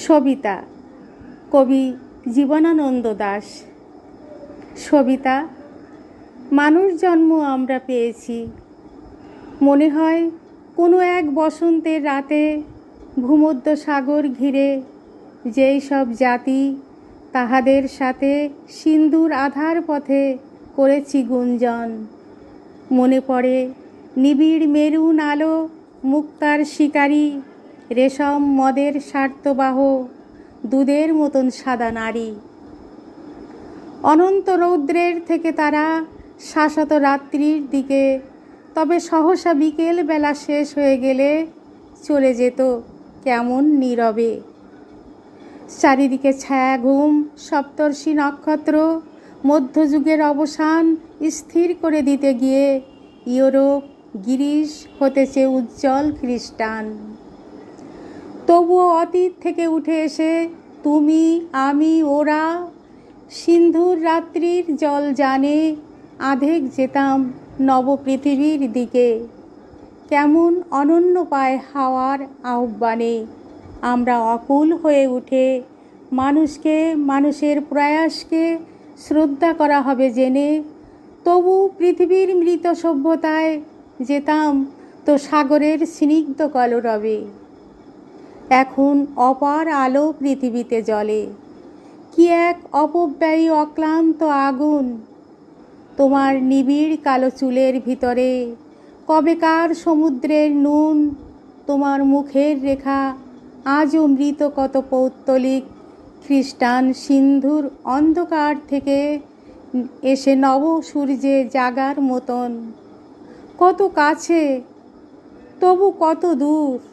সবিতা। কবি জীবনানন্দ দাস। সবিতা, মানুষ জন্ম আমরা পেয়েছি। মনে হয় কোনো এক বসন্তের রাতে ভূমধ্য সাগর ঘিরে যেই সব জাতি তাহাদের সাথে সিন্দুর আধার পথে করেছি গুঞ্জন। মনে পড়ে নিবিড় মেরুন আলো মুক্তার শিকারী রেশম মদের স্বার্থবাহ, দুধের মতন সাদা নারী। অনন্ত রৌদ্রের থেকে তারা শাশ্বত রাত্রির দিকে, তবে সহসা বিকেল বেলা শেষ হয়ে গেলে চলে যেত কেমন নীরবে। চারিদিকে ছায়া, ঘুম, সপ্তর্ষি নক্ষত্র, মধ্যযুগের অবসান স্থির করে দিতে গিয়ে ইউরোপ, গিরিশ হতেছে উজ্জ্বল খ্রিস্টান। তবুও অতীত থেকে উঠে এসে তুমি, আমি, ওরা সিন্ধুর রাত্রির জল জানে, আধেক যেতাম নবপৃথিবীর দিকে। কেমন অনন্য পায় হাওয়ার আহ্বানে। আমরা অকুল হয়ে উঠে মানুষকে, মানুষের প্রয়াসকে শ্রদ্ধা করা হবে জেনে, তবু পৃথিবীর মৃত সভ্যতায় যেতাম তো সাগরের স্নিগ্ধ কলরবে। এখন অপার আলো পৃথিবীতে জ্বলে। কি এক অপব্যয়ী অক্লান্ত আগুন। তোমার নিবিড় কালো চুলের ভিতরে কবেকার সমুদ্রের নুন, তোমার মুখের রেখা আজও মৃত কত পৌত্তলিক খ্রিস্টান সিন্ধুর অন্ধকার থেকে এসে নব সূর্যে জাগার মতন। কত কাছে, তবু কত দূর?